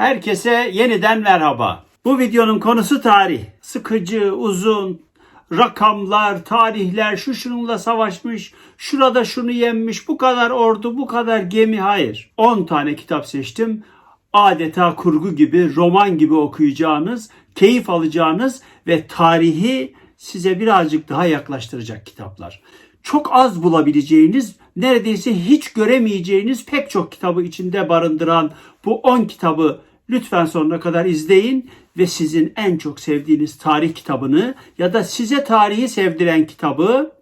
Herkese yeniden merhaba. Bu videonun konusu tarih. Sıkıcı, uzun, rakamlar, tarihler, şu şununla savaşmış, şurada şunu yenmiş, bu kadar ordu, bu kadar gemi. Hayır. 10 tane kitap seçtim. Adeta kurgu gibi, roman gibi okuyacağınız, keyif alacağınız ve tarihi size birazcık daha yaklaştıracak kitaplar. Çok az bulabileceğiniz, neredeyse hiç göremeyeceğiniz pek çok kitabı içinde barındıran bu 10 kitabı lütfen sonuna kadar izleyin ve sizin en çok sevdiğiniz tarih kitabını ya da size tarihi sevdiren kitabı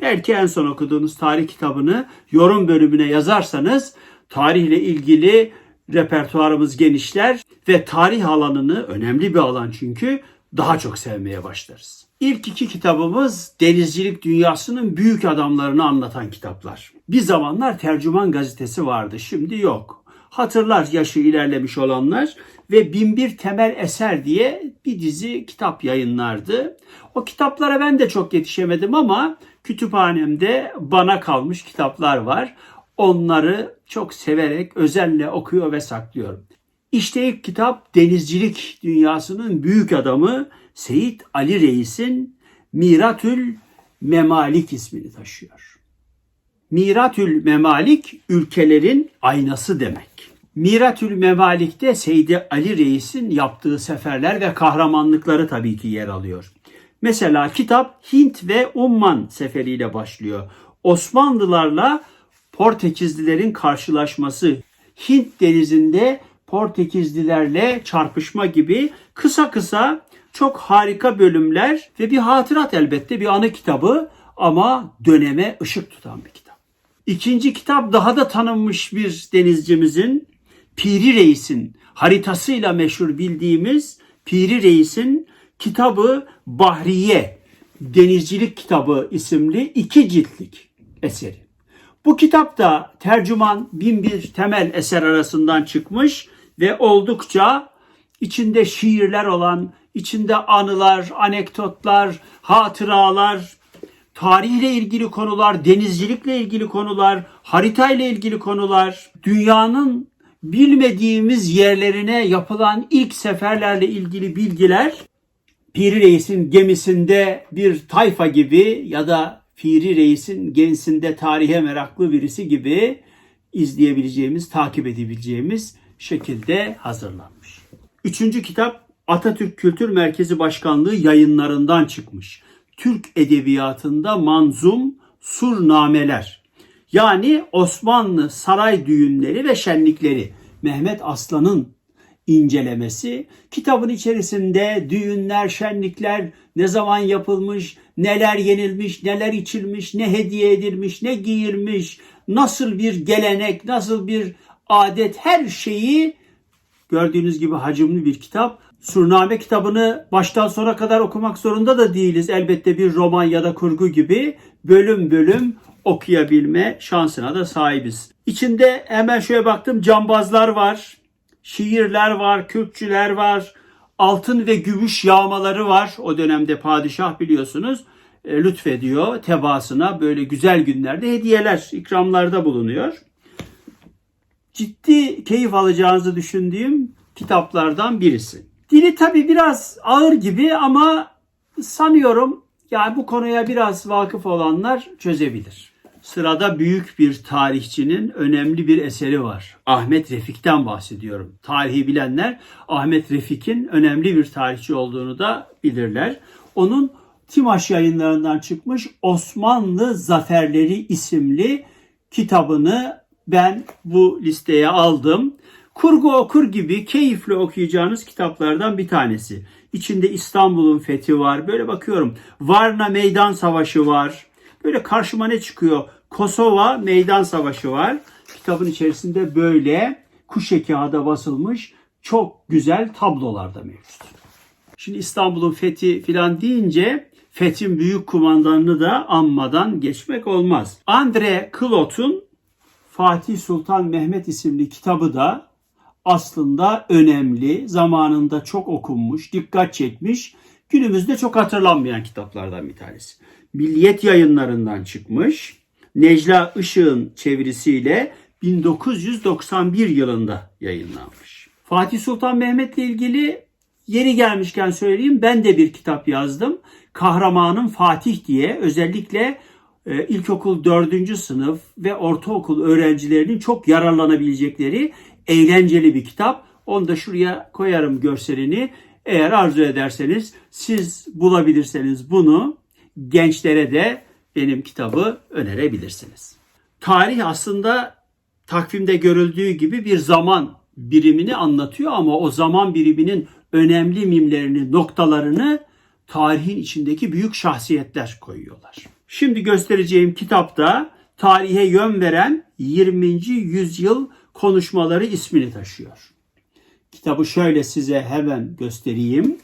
belki en son okuduğunuz tarih kitabını yorum bölümüne yazarsanız tarihle ilgili repertuarımız genişler ve tarih alanını önemli bir alan çünkü daha çok sevmeye başlarız. İlk iki kitabımız denizcilik dünyasının büyük adamlarını anlatan kitaplar. Bir zamanlar tercüman gazetesi vardı, şimdi yok. Hatırlar yaşı ilerlemiş olanlar ve Binbir Temel Eser diye bir dizi kitap yayınlardı. O kitaplara ben de çok yetişemedim ama kütüphanemde bana kalmış kitaplar var. Onları çok severek, özenle okuyor ve saklıyorum. İşte ilk kitap denizcilik dünyasının büyük adamı Seyit Ali Reis'in Miratül Memalik ismini taşıyor. Miratül Memalik ülkelerin aynası demek. Miratül Memalik'te Seydi Ali Reis'in yaptığı seferler ve kahramanlıkları tabii ki yer alıyor. Mesela kitap Hint ve Umman seferiyle başlıyor. Osmanlılarla Portekizlilerin karşılaşması, Hint denizinde Portekizlilerle çarpışma gibi kısa kısa çok harika bölümler ve bir hatırat elbette bir anı kitabı ama döneme ışık tutan bir kitap. İkinci kitap daha da tanınmış bir denizcimizin Piri Reis'in haritasıyla meşhur bildiğimiz Piri Reis'in kitabı Bahriye Denizcilik Kitabı isimli iki ciltlik eseri. Bu kitap da tercüman bin bir temel eser arasından çıkmış ve oldukça içinde şiirler olan, içinde anılar, anekdotlar, hatıralar, tarihle ilgili konular, denizcilikle ilgili konular, haritayla ilgili konular, dünyanın bilmediğimiz yerlerine yapılan ilk seferlerle ilgili bilgiler, Piri Reis'in gemisinde bir tayfa gibi ya da Piri Reis'in gemisinde tarihe meraklı birisi gibi izleyebileceğimiz, takip edebileceğimiz şekilde hazırlanmış. Üçüncü kitap Atatürk Kültür Merkezi Başkanlığı yayınlarından çıkmış. Türk edebiyatında manzum surnameler. Yani Osmanlı saray düğünleri ve şenlikleri. Mehmet Aslan'ın incelemesi. Kitabın içerisinde düğünler, şenlikler ne zaman yapılmış, neler yenilmiş, neler içilmiş, ne hediye edilmiş, ne giyilmiş, nasıl bir gelenek, nasıl bir adet her şeyi gördüğünüz gibi hacimli bir kitap. Surname kitabını baştan sona kadar okumak zorunda da değiliz. Elbette bir roman ya da kurgu gibi bölüm bölüm okuyabilme şansına da sahibiz. İçinde hemen şöyle baktım cambazlar var, şiirler var, kürkçüler var, altın ve gümüş yağmaları var. O dönemde padişah biliyorsunuz e, lütfediyor tebaasına böyle güzel günlerde hediyeler, ikramlarda bulunuyor. Ciddi keyif alacağınızı düşündüğüm kitaplardan birisi. Dili tabi biraz ağır gibi ama sanıyorum yani bu konuya biraz vakıf olanlar çözebilir. Sırada büyük bir tarihçinin önemli bir eseri var. Ahmet Refik'ten bahsediyorum. Tarihi bilenler Ahmet Refik'in önemli bir tarihçi olduğunu da bilirler. Onun Timaş yayınlarından çıkmış Osmanlı Zaferleri isimli kitabını ben bu listeye aldım. Kurgu okur gibi keyifli okuyacağınız kitaplardan bir tanesi. İçinde İstanbul'un fethi var. Böyle bakıyorum. Varna Meydan Savaşı var. Böyle karşıma ne çıkıyor? Kosova Meydan Savaşı var. Kitabın içerisinde böyle kuş kağıda basılmış çok güzel tablolar da mevcut. Şimdi İstanbul'un fethi filan deyince Fethin büyük kumandanını da anmadan geçmek olmaz. Andre Klot'un Fatih Sultan Mehmet isimli kitabı da aslında önemli, zamanında çok okunmuş, dikkat çekmiş, günümüzde çok hatırlanmayan kitaplardan bir tanesi. Milliyet yayınlarından çıkmış. Necla Işık'ın çevirisiyle 1991 yılında yayınlanmış. Fatih Sultan Mehmet'le ilgili yeri gelmişken söyleyeyim ben de bir kitap yazdım. Kahramanım Fatih diye özellikle e, ilkokul 4. sınıf ve ortaokul öğrencilerinin çok yararlanabilecekleri eğlenceli bir kitap. Onu da şuraya koyarım görselini. Eğer arzu ederseniz siz bulabilirseniz bunu gençlere de benim kitabı önerebilirsiniz. Tarih aslında takvimde görüldüğü gibi bir zaman birimini anlatıyor ama o zaman biriminin önemli mimlerini, noktalarını tarihin içindeki büyük şahsiyetler koyuyorlar. Şimdi göstereceğim kitapta tarihe yön veren 20. yüzyıl konuşmaları ismini taşıyor. Kitabı şöyle size hemen göstereyim.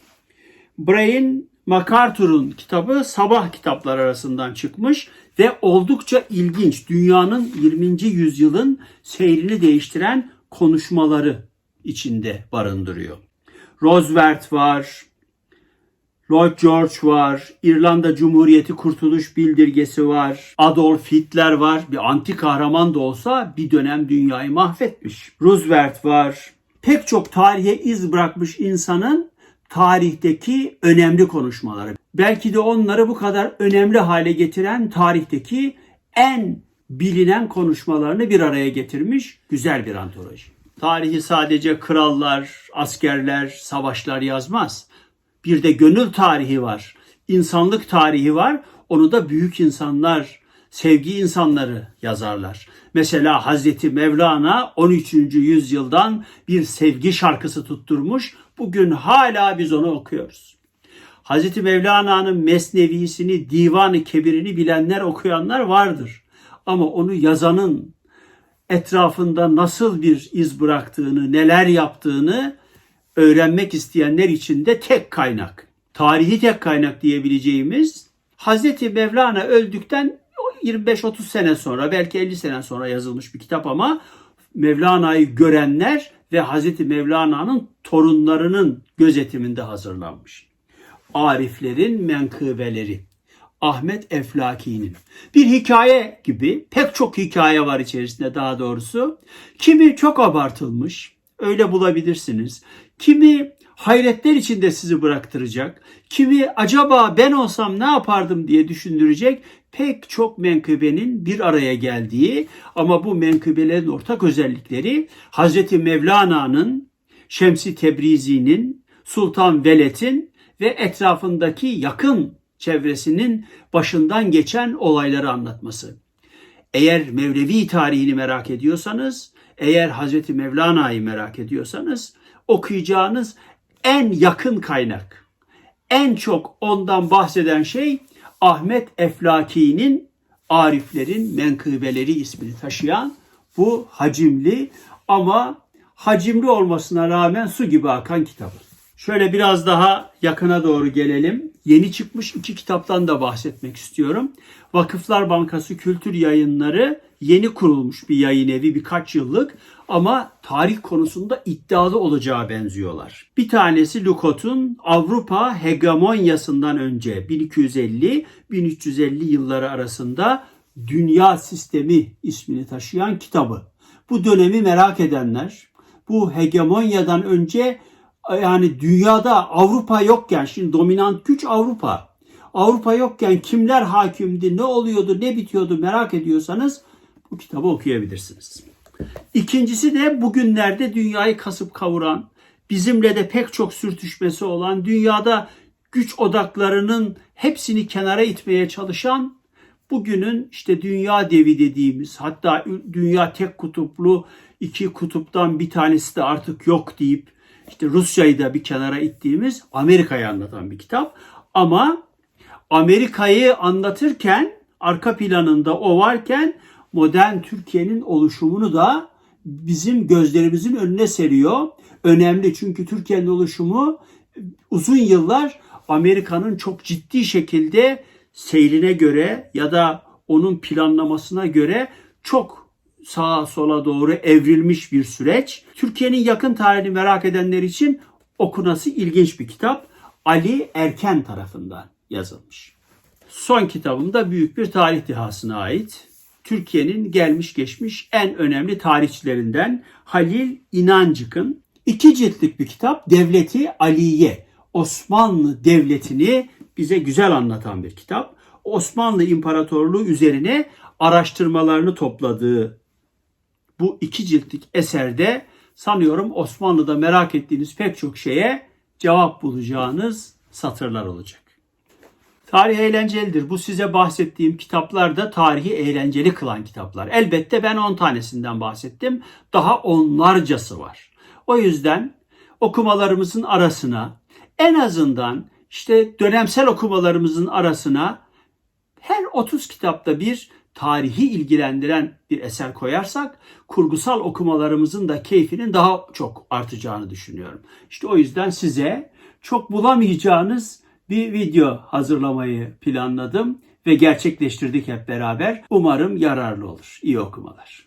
Brian MacArthur'un kitabı sabah kitaplar arasından çıkmış ve oldukça ilginç. Dünyanın 20. yüzyılın seyrini değiştiren konuşmaları içinde barındırıyor. Roosevelt var, Lloyd George var, İrlanda Cumhuriyeti Kurtuluş Bildirgesi var, Adolf Hitler var. Bir anti kahraman da olsa bir dönem dünyayı mahvetmiş. Roosevelt var. Pek çok tarihe iz bırakmış insanın tarihteki önemli konuşmaları. Belki de onları bu kadar önemli hale getiren tarihteki en bilinen konuşmalarını bir araya getirmiş güzel bir antoloji. Tarihi sadece krallar, askerler, savaşlar yazmaz. Bir de gönül tarihi var. insanlık tarihi var. Onu da büyük insanlar, sevgi insanları yazarlar. Mesela Hazreti Mevlana 13. yüzyıldan bir sevgi şarkısı tutturmuş. Bugün hala biz onu okuyoruz. Hazreti Mevlana'nın Mesnevisini, Divan-ı Kebir'ini bilenler, okuyanlar vardır. Ama onu yazanın etrafında nasıl bir iz bıraktığını, neler yaptığını öğrenmek isteyenler için de tek kaynak. Tarihi tek kaynak diyebileceğimiz Hazreti Mevlana öldükten 25-30 sene sonra belki 50 sene sonra yazılmış bir kitap ama Mevlana'yı görenler ve Hazreti Mevlana'nın torunlarının gözetiminde hazırlanmış. Ariflerin menkıbeleri. Ahmet Eflaki'nin. Bir hikaye gibi pek çok hikaye var içerisinde daha doğrusu. Kimi çok abartılmış, öyle bulabilirsiniz. Kimi hayretler içinde sizi bıraktıracak, kimi acaba ben olsam ne yapardım diye düşündürecek pek çok menkıbenin bir araya geldiği ama bu menkıbelerin ortak özellikleri Hazreti Mevlana'nın, Şemsi Tebrizi'nin, Sultan Veled'in ve etrafındaki yakın çevresinin başından geçen olayları anlatması. Eğer Mevlevi tarihini merak ediyorsanız, eğer Hazreti Mevlana'yı merak ediyorsanız okuyacağınız en yakın kaynak, en çok ondan bahseden şey Ahmet Eflaki'nin Ariflerin Menkıbeleri ismini taşıyan bu hacimli ama hacimli olmasına rağmen su gibi akan kitabı. Şöyle biraz daha yakına doğru gelelim. Yeni çıkmış iki kitaptan da bahsetmek istiyorum. Vakıflar Bankası Kültür Yayınları yeni kurulmuş bir yayın evi birkaç yıllık ama tarih konusunda iddialı olacağı benziyorlar. Bir tanesi Lukot'un Avrupa hegemonyasından önce 1250-1350 yılları arasında Dünya Sistemi ismini taşıyan kitabı. Bu dönemi merak edenler, bu hegemonyadan önce yani dünyada Avrupa yokken şimdi dominant güç Avrupa. Avrupa yokken kimler hakimdi, ne oluyordu, ne bitiyordu merak ediyorsanız bu kitabı okuyabilirsiniz. İkincisi de bugünlerde dünyayı kasıp kavuran, bizimle de pek çok sürtüşmesi olan, dünyada güç odaklarının hepsini kenara itmeye çalışan, bugünün işte dünya devi dediğimiz, hatta dünya tek kutuplu iki kutuptan bir tanesi de artık yok deyip işte Rusya'yı da bir kenara ittiğimiz Amerika'yı anlatan bir kitap. Ama Amerika'yı anlatırken arka planında o varken modern Türkiye'nin oluşumunu da bizim gözlerimizin önüne seriyor. Önemli çünkü Türkiye'nin oluşumu uzun yıllar Amerika'nın çok ciddi şekilde seyrine göre ya da onun planlamasına göre çok sağa sola doğru evrilmiş bir süreç. Türkiye'nin yakın tarihini merak edenler için okunası ilginç bir kitap. Ali Erken tarafından yazılmış. Son kitabım da büyük bir tarih dihasına ait. Türkiye'nin gelmiş geçmiş en önemli tarihçilerinden Halil İnancık'ın İki ciltlik bir kitap Devleti Aliye. Osmanlı Devleti'ni bize güzel anlatan bir kitap. Osmanlı İmparatorluğu üzerine araştırmalarını topladığı bu iki ciltlik eserde sanıyorum Osmanlı'da merak ettiğiniz pek çok şeye cevap bulacağınız satırlar olacak. Tarih eğlencelidir. Bu size bahsettiğim kitaplar da tarihi eğlenceli kılan kitaplar. Elbette ben 10 tanesinden bahsettim. Daha onlarcası var. O yüzden okumalarımızın arasına en azından işte dönemsel okumalarımızın arasına her 30 kitapta bir tarihi ilgilendiren bir eser koyarsak kurgusal okumalarımızın da keyfinin daha çok artacağını düşünüyorum. İşte o yüzden size çok bulamayacağınız bir video hazırlamayı planladım ve gerçekleştirdik hep beraber. Umarım yararlı olur. İyi okumalar.